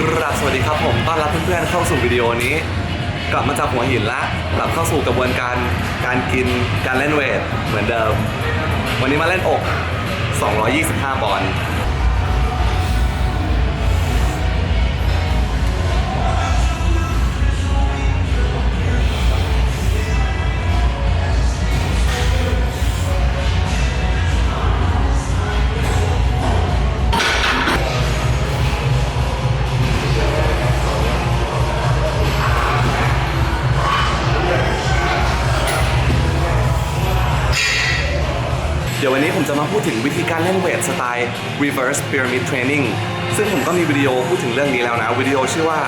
กราบสวัสดีครับผมต้อนรับเพื่อนๆเข้าสู่วิดีโอนี้ กลับมาจากหัวหินละกลับเข้าสู่กระบวนการการกินการเล่นเวทเหมือนเดิม วันนี้มาเล่นอก 225 ปอนด์ มาพูดถึงวิธีการเล่นเวทสไตล์ reverse pyramid training ซึ่งผมก็มีวิดีโอพูดถึงเรื่องนี้แล้วนะ วิดีโอชื่อว่า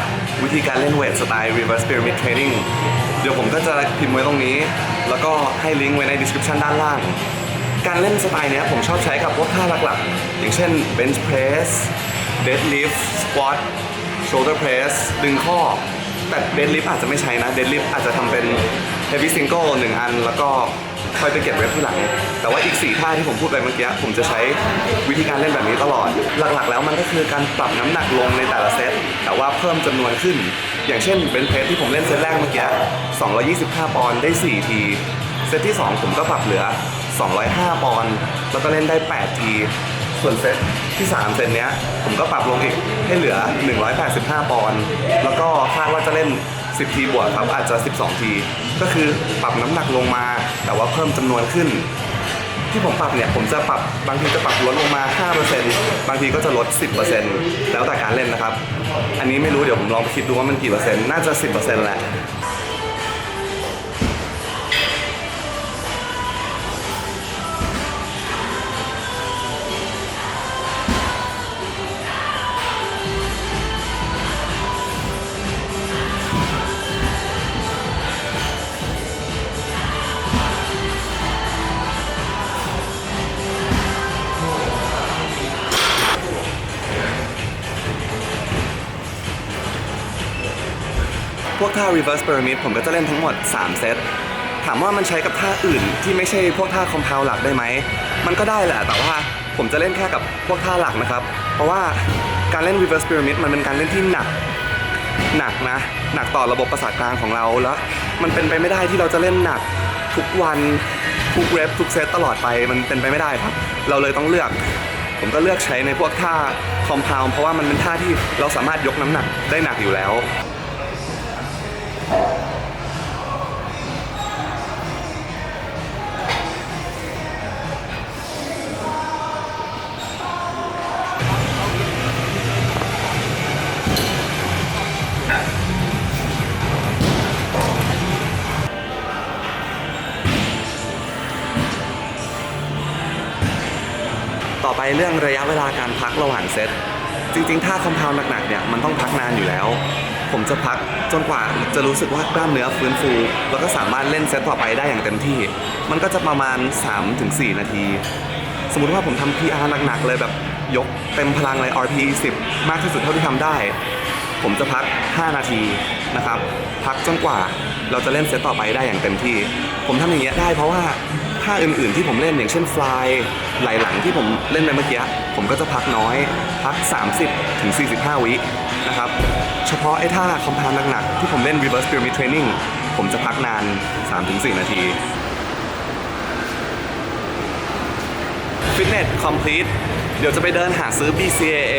วิธีการเล่นเวทสไตล์ reverse pyramid training เดี๋ยวผมก็จะพิมพ์ไว้ตรงนี้ แล้วก็ให้ลิงก์ไว้ใน description ด้านล่าง การเล่นสไตล์นี้ผมชอบใช้กับพวกท่าหลักๆ อย่างเช่น bench press deadlift squat shoulder press ดึงข้อ แต่ deadlift อาจจะไม่ใช้นะ deadlift อาจจะทำเป็น heavy single หนึ่งอันแล้วก็ ค่อยไปเก็บเว็บที่หลัง แต่ว่าอีก 4 ท่าที่ผมพูดไปเมื่อกี้ ผมจะใช้วิธีการเล่นแบบนี้ตลอด หลักๆ แล้วมันก็คือการปรับน้ำหนักลงในแต่ละเซต แต่ว่าเพิ่มจำนวนขึ้น อย่างเช่นเบนเพสที่ผมเล่นเซตแรกเมื่อกี้225 ปอนด์ได้ 4 ที เซตที่ 2 ผมก็ปรับเหลือ 205 ปอนด์ แล้วก็เล่นได้ 8 ที ส่วนเซตที่ 3 เซตเนี้ย ผมก็ปรับลงอีกให้เหลือ 185 ปอนด์ แล้วก็คาดว่าจะเล่น 10 ทีบวกครับอาจจะ 12 ที ก็คือปรับน้ำหนักลงมา แต่ว่าเพิ่มจำนวนขึ้น ที่ผมปรับเนี่ยผมจะปรับบางทีจะปรับลดลงมา 5%บางทีก็จะลด 10%แล้วแต่การเล่นนะครับ อันนี้ไม่รู้เดี๋ยวผมลองไปคิดดูว่ามันกี่เปอร์เซ็นต์น่าจะ 10%แหละ พวกท่า reverse pyramid ผมก็จะเล่นทั้งหมด 3 เซต ถามว่ามันใช้กับท่าอื่นที่ไม่ใช่พวกท่า compound หลักได้ไหม มันก็ได้แหละ แต่ว่าผมจะเล่นแค่กับพวกท่าหลักนะครับ เพราะว่าการเล่น reverse pyramid มันเป็นการเล่นที่หนัก หนักนะ หนักต่อระบบประสาทกลางของเรา แล้ว มันเป็นไปไม่ได้ที่เราจะเล่นหนักทุกวัน ทุกเรปทุกเซตตลอดไป มันเป็นไปไม่ได้ครับ เราเลยต้องเลือกผมก็เลือกใช้ในพวกท่า compound เพราะว่ามันเป็นท่าที่เราสามารถยกน้ำหนักได้หนักอยู่แล้ว อไปเรื่องระยะเวลาการพักระหว่างเซต จริงๆ ถ้าคอมเพลหนักๆ เนี่ย มันต้องพักนานอยู่แล้ว ผมจะพักจนกว่าจะรู้สึกว่ากล้ามเนื้อฟื้นฟู แล้วก็สามารถเล่นเซตต่อไปได้อย่างเต็มที่ มันก็จะประมาณ 3-4 นาที สมมุติว่าผมทำ PR หนักๆเลยแบบยกเต็มพลังเลย RP 10 มากที่สุดเท่าที่ทำได้ ผมจะพัก 5 นาทีนะครับ พักจนกว่าเราจะเล่นเซตต่อไปได้อย่างเต็มที่ ผมทำอย่างเงี้ยได้เพราะว่า ท่าอื่นๆที่ผมเล่นอย่างเช่นฟลายไหลหลังที่ผมเล่นไปเมื่อกี้ผมก็จะพักน้อยพัก 30ถึง45 วินะครับ เฉพาะไอ้ท่าคอมพานหนักๆที่ผมเล่น reverse pyramid training ผมจะพักนาน 3-4 นาที Fitness Complete เดี๋ยวจะไปเดินหาซื้อ BCAA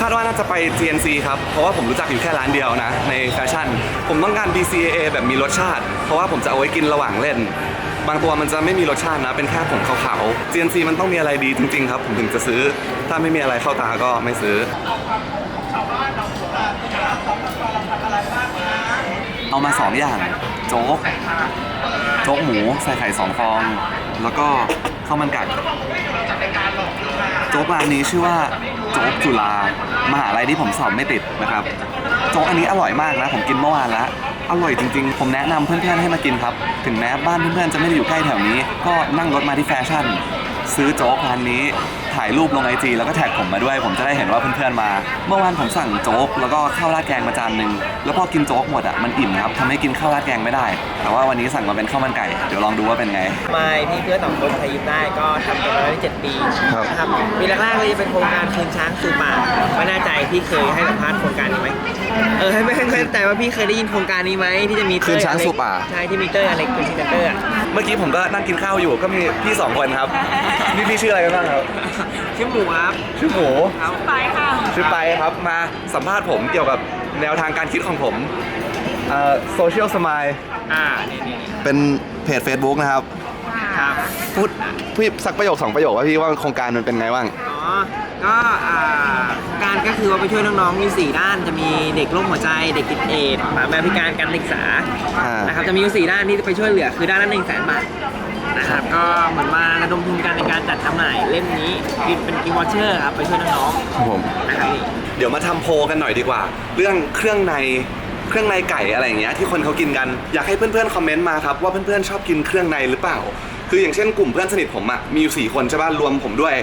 คาดว่าน่าจะไป GNC ครับ เพราะว่าผมรู้จักอยู่แค่ร้านเดียวนะ ในแฟชั่น ผมต้องการ BCAA แบบมีรสชาติ เพราะว่าผมจะเอาไว้กินระหว่างเล่น บางตัวมันจะไม่มีรสชาตินะ เป็นแค่ผงขาวๆ GNC มันต้องมีอะไรดีจริงๆครับ ผมถึงจะซื้อ ถ้าไม่มีอะไรเข้าตาก็ไม่ซื้อ เอามาสองอย่าง โจ๊ก โจ๊กหมูใส่ไข่สองฟอง แล้วก็ข้าวมันไก่โจ๊กร้านนี้ชื่อว่าโจ๊กจุฬามหาลัยที่ผมสอบไม่ติดนะครับ โจ๊กอันนี้อร่อยมากนะ ผมกินเมื่อวานแล้ว อร่อยจริงๆ ผมแนะนำเพื่อนๆให้มากินครับ ถึงแม้บ้านเพื่อนๆจะไม่ได้อยู่ใกล้แถวนี้ ก็นั่งรถมาที่แฟชั่น ซื้อโจ๊กร้านนี้ ถ่ายรูปลงไอจีแล้วก็แท็กผมมาด้วย ผมจะได้เห็นว่าเพื่อนๆมา เมื่อวานผมสั่งโจ๊กแล้วก็ข้าวราดแกงมาจานหนึ่งแล้วพอกินโจ๊กหมดอะมันอิ่มครับทำให้กินข้าวราดแกงไม่ได้ แต่ว่าวันนี้สั่งมาเป็นข้าวมันไก่เดี๋ยวลองดูว่าเป็นไง ไม่พี่เพื่อนสองคนไทยยิ้มได้ก็ทำกันมาได้เจ็ดปีครับ นะครับปีแรกๆเลยจะเป็นโครงการคืนช้างสู่ป่าไม่แน่ใจพี่เคยให้สัมภาษณ์โครงการ เออให้ไม่ให้ไม่แต่ว่าพี่เคยได้ยินโครงการนี้ไหมที่จะมีเต้ยคืนช้างสู่ป่า ใช่ที่มีเต้ยอเล็กเป็นซินเตอร์อะเมื่อกี้ผมก็นั่งกินข้าวอยู่ก็มีพี่สองคนครับนี่พี่ชื่ออะไรกันบ้างครับ ชื่อหมูครับชื่อหมูครับไปค่ะชื่อไปครับมาสัมภาษณ์ผมเกี่ยวกับแนวทางการคิดของผมโซเชียลสมายอ่านี่นี่นี่เป็นเพจ Facebook นะครับครับพูดพี่สักประโยคสองประโยคว่าพี่ว่าโครงการมันเป็นไงบ้างอ๋อก็อ่าการก็คือว่าไปช่วยน้องๆมีสี่ด้านจะมีเด็กโรคหัวใจ เด็กติดเอดส์หมาแมวพิการการศึกษาอ่าน นะครับจะมีอยู่สี่ด้านที่จะไปช่วยเหลือคือด้านละหนึ่งแสนบาทนะครับก็เหมือนมาระดมทุนกันในการจัดจำหน่ายเล่มนี้กินเป็นกิมวอเชอร์ครับไปช่วยน้องครับผม ๆนะครับนี่ เดี๋ยวมาทำโพลกันหน่อยดีกว่า เรื่องเครื่องในเครื่องในไก่อะไรอย่างเงี้ยที่คนเขากินกันอยากให้เพื่อนๆคอมเมนต์มาครับว่าเพื่อนๆชอบกินเครื่องในหรือเปล่า คืออย่างเช่นกลุ่มเพื่อนสนิทผมอะมีอยู่สี่คนใช่ป่ะรวมผมด้วย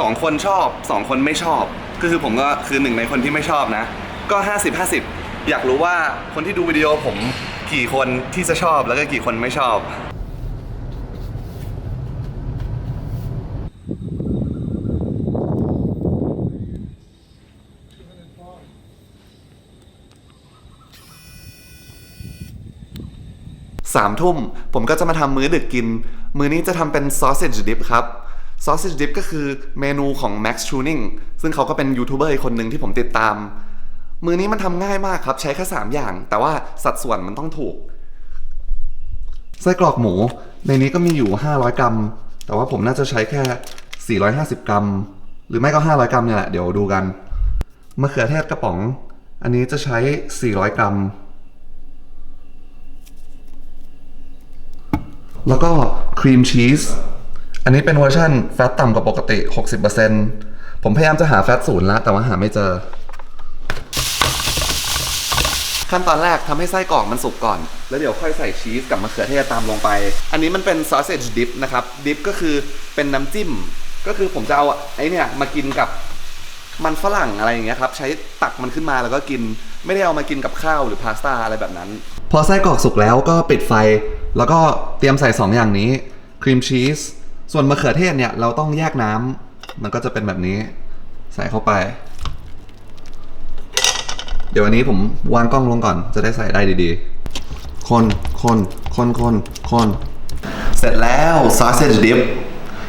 สองคนชอบสองคนไม่ชอบ ก็คือผมก็คือหนึ่งในคนที่ไม่ชอบนะ ก็ 50 50 อยากรู้ว่าคนที่ดูวิดีโอผมกี่คนที่จะชอบแล้วก็กี่คนไม่ชอบสามทุ่มผมก็จะมาทำมื้อดึกกิน มื้อนี้จะทำเป็น sausage dip ครับ sausage dip ก็คือเมนูของ Max Tuning ซึ่งเขาก็เป็นยูทูบเบอร์อีกคนหนึ่งที่ผมติดตาม มือนี้มันทำง่ายมากครับ ใช้แค่3อย่าง แต่ว่าสัดส่วนมันต้องถูก ไส้กรอกหมู ในนี้ก็มีอยู่ 500 กรัม แต่ว่าผมน่าจะใช้แค่ 450 กรัม หรือไม่ก็ 500 กรัมเนี่ยแหละ เดี๋ยวดูกันมะเขือเทศกระป๋อง อันนี้จะใช้ 400 กรัม แล้วก็ครีมชีส อันนี้เป็นเวอร์ชันแฟตต่ำกว่าปกติ 60%ผมพยายามจะหาแฟตศูนย์แล้วแต่ว่าหาไม่เจอ ขั้นตอนแรกทำให้ไส้กรอกมันสุกก่อน แล้วเดี๋ยวค่อยใส่ชีสกับมะเขือเทศตามลงไป อันนี้มันเป็น sausage dip นะครับ dip ก็คือเป็นน้ำจิ้ม ก็คือผมจะเอาไอ้เนี่ยมากินกับมันฝรั่งอะไรอย่างเงี้ยครับ ใช้ตักมันขึ้นมาแล้วก็กินไม่ได้เอามากินกับข้าวหรือพาสต้าอะไรแบบนั้น พอไส้กรอกสุกแล้วก็ปิดไฟ แล้วก็เตรียมใส่2อย่างนี้ครีมชีส ส่วนมะเขือเทศเนี่ยเราต้องแยกน้ำมันก็จะเป็นแบบนี้ ใส่เข้าไป เดี๋ยววันนี้ผมวางกล้องลงก่อน จะได้ใส่ได้ดีๆ คนคนคนคนคนเสร็จแล้ว sausage dip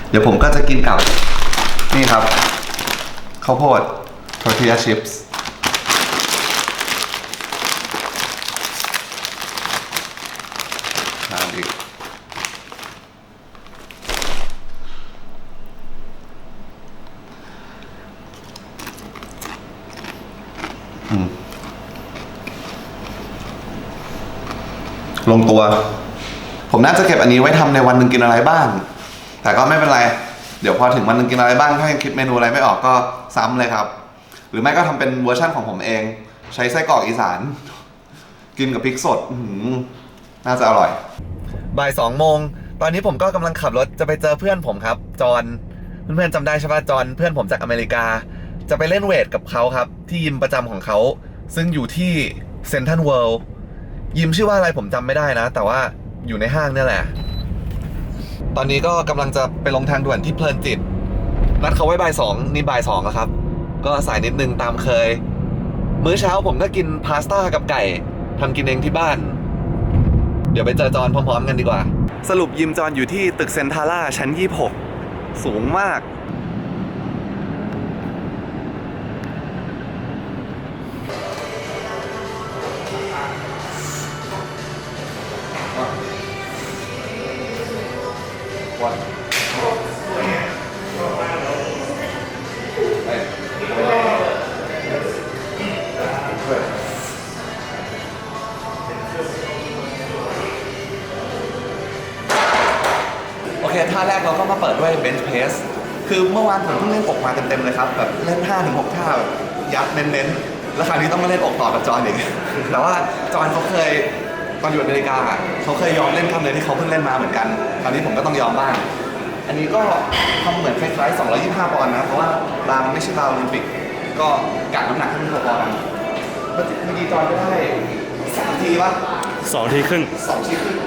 เดี๋ยวผมก็จะกินกับ นี่ครับข้าวโพด tortilla chips ทานอีก ลงตัว ผมน่าจะเก็บอันนี้ไว้ทำในวันหนึ่งกินอะไรบ้าง แต่ก็ไม่เป็นไร เดี๋ยวพอถึงวันหนึ่งกินอะไรบ้าง ถ้ายังคิดเมนูอะไรไม่ออกก็ซ้ำเลยครับ หรือไม่ก็ทำเป็นเวอร์ชั่นของผมเอง ใช้ไส้กรอกอีสาน กินกับพริกสดน่าจะอร่อย บ่ายสองโมง ตอนนี้ผมก็กำลังขับรถจะไปเจอเพื่อนผมครับ จอห์นเพื่อนๆจำได้ใช่ปะจอห์นเพื่อนผมจากอเมริกา จะไปเล่นเวทกับเขาครับ ที่ยิมประจำของเขา ซึ่งอยู่ที่เซนทันเวิลด์ ยิมชื่อว่าอะไรผมจำไม่ได้นะ แต่ว่าอยู่ในห้างเนี่ยแหละ ตอนนี้ก็กำลังจะไปลงทางด่วนที่เพลินจิต นัดเขาไว้บ่ายสองนี่บ่ายสองแล้วครับ ก็สายนิดนึงตามเคย มื้อเช้าผมก็กินพาสต้ากับไก่ทำกินเองที่บ้าน เดี๋ยวไปเจอจอนพร้อม ๆ กันดีกว่า สรุปยิมจอนอยู่ที่ตึกเซนทาร่าชั้น 26 สูงมาก โอเค ท่าแรกเราก็มาเปิดด้วยเบนช์เพสคือเมื่อวานผมเพิ่งเล่นอกมาเต็มๆเลยครับ แบบเล่น5ถึง6ท่าแบบยัดเน้นๆ แล้วคราวนี้ต้องมาเล่นอกต่อกับจอนอีก แต่ว่าจอนเขาเคย ตอนอยู่อเมริกาอะเขาเคยยอมเล่นกล้ามเนื้อที่เขาเพิ่งเล่นมาเหมือนกัน คราวนี้ผมก็ต้องยอมบ้าง อันนี้ก็ทำเหมือนคล้ายๆ 225 ปอนด์นะ เพราะว่าบาร์มันไม่ใช่บาร์โอลิมปิก ก็กะน้ำหนักให้มันพอๆกันเมื่อกี้จอห์นก็ได้สามทีปะสองทีครึ่งสองทีครึ่ง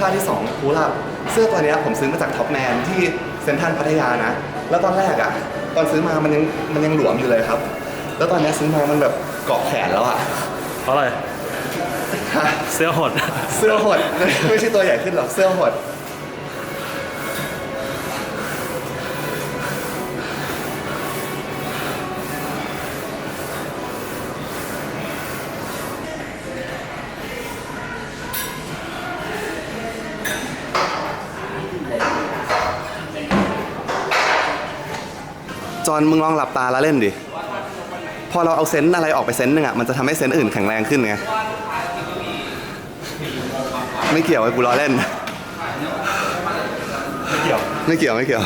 ท่าที่สองพูลับเสื้อตัวเนี้ยผมซื้อมาจากท็อปแมนที่เซ็นทรัลพัทยานะ แล้วตอนแรกอะตอนซื้อมามันยังมันยังหลวมอยู่เลยครับ แล้วตอนเนี้ยซื้อมามันแบบเกาะแขนแล้วอะเพราะอะไรฮะเสื้อหด เสื้อหด ไม่ใช่ตัวใหญ่ขึ้นหรอกเสื้อหด จอนมึงลองหลับตาแล้วเล่นดิ พอเราเอาเซนส์อะไรออกไปเซนส์หนึ่งอะมันจะทำให้เซนส์อื่นแข็งแรงขึ้นไง ไม่เกี่ยวไอ้กูล้อเล่น ไม่เกี่ยว ไม่เกี่ยวไม่เกี่ยว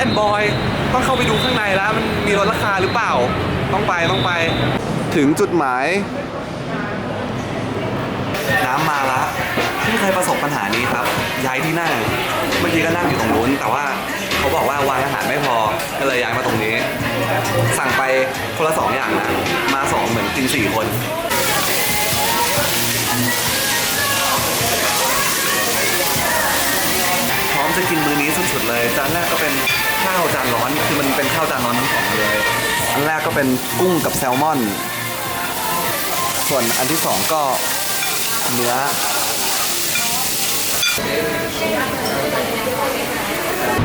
แอนบอยต้องเข้าไปดูข้างในแล้วมันมีลดราคาหรือเปล่า ต้องไปต้องไป ถึงจุดหมาย น้ำมาละเพิ่งเคยประสบปัญหานี้ครับ ย้ายที่นั่ง เมื่อกี้ก็นั่งอยู่ตรงนู้น แต่ว่าเขาบอกว่าวางอาหารไม่พอ ก็เลยย้ายมาตรงนี้ สั่งไปคนละสองอย่างนะ มาสองเหมือนกินสี่คนพร้อมจะกินมื้อนี้สุดๆเลย จานแรกก็เป็น ข้าวจานร้อนคือมันเป็นข้าวจานร้อนทั้งสองเลย อันแรกก็เป็นกุ้งกับแซลมอน ส่วนอันที่สองก็เนื้อ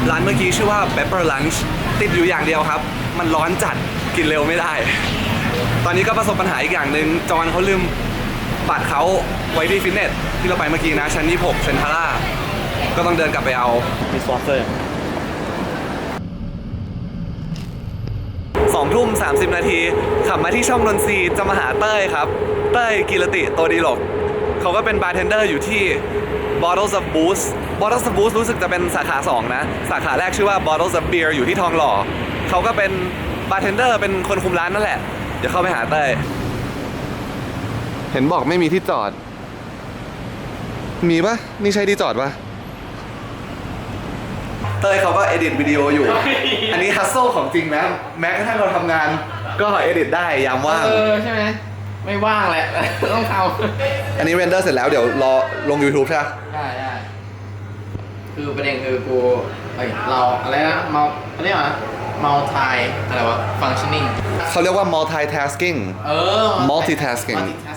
ร้านเมื่อกี้ชื่อว่า Pepper Lunch ติดอยู่อย่างเดียวครับ มันร้อนจัดกินเร็วไม่ได้ ตอนนี้ก็ประสบปัญหาอีกอย่างหนึ่งจอนเขาลืมบัตรเขาไว้ที่ฟิตเนสที่เราไปเมื่อกี้นะชั้น26เซนทาร่าก็ต้องเดินกลับไปเอามีสปอนเซอร์ สองทุ่ม30นาที ขับมาที่ช่องนนทรีจะมาหาเต้ยครับ เต้ยกิรติโตดีหลกเขาก็เป็นบาร์เทนเดอร์อยู่ที่ Bottles of Booze Bottles of Booze รู้สึกจะเป็นสาขา 2 นะ สาขาแรกชื่อว่า Bottles of Beer อยู่ที่ทองหล่อเขาก็เป็นบาร์เทนเดอร์เป็นคนคุมร้านนั่นแหละ เดี๋ยวเข้าไปหาเต้ย เห็นบอกไม่มีที่จอด มีปะนี่ใช่ที่จอดปะ เต้ยเขาก็เอดิตวิดีโออยู่ อันนี้ฮัสโซของจริงนะ แม้กระทั่งเราทำงาน ก็เอดิตได้ยามว่าง เออใช่ไหมไม่ว่างแหละ ต้องทอันนี้เรนเดอร์เสร็จแล้วเดี๋ยวรอลง YouTube ใช่ปะำได้ได้คือประเด็นคือกูเอ้ยเราอะไรนะเมาอะไรวะ multi อะไรวะ functioning เขาเรียกว่า multitasking เออ Multitasking multitasking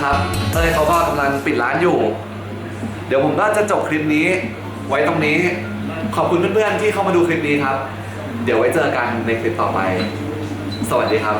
นแล้วครับเต้ยเขาก็กำลังปิดร้านอยู่ เดี๋ยวผมก็จะจบคลิปนี้ไว้ตรงนี้ ขอบคุณเพื่อนๆที่เข้ามาดูคลิปนี้ครับ เดี๋ยวไว้เจอกันในคลิปต่อไป สวัสดีครับ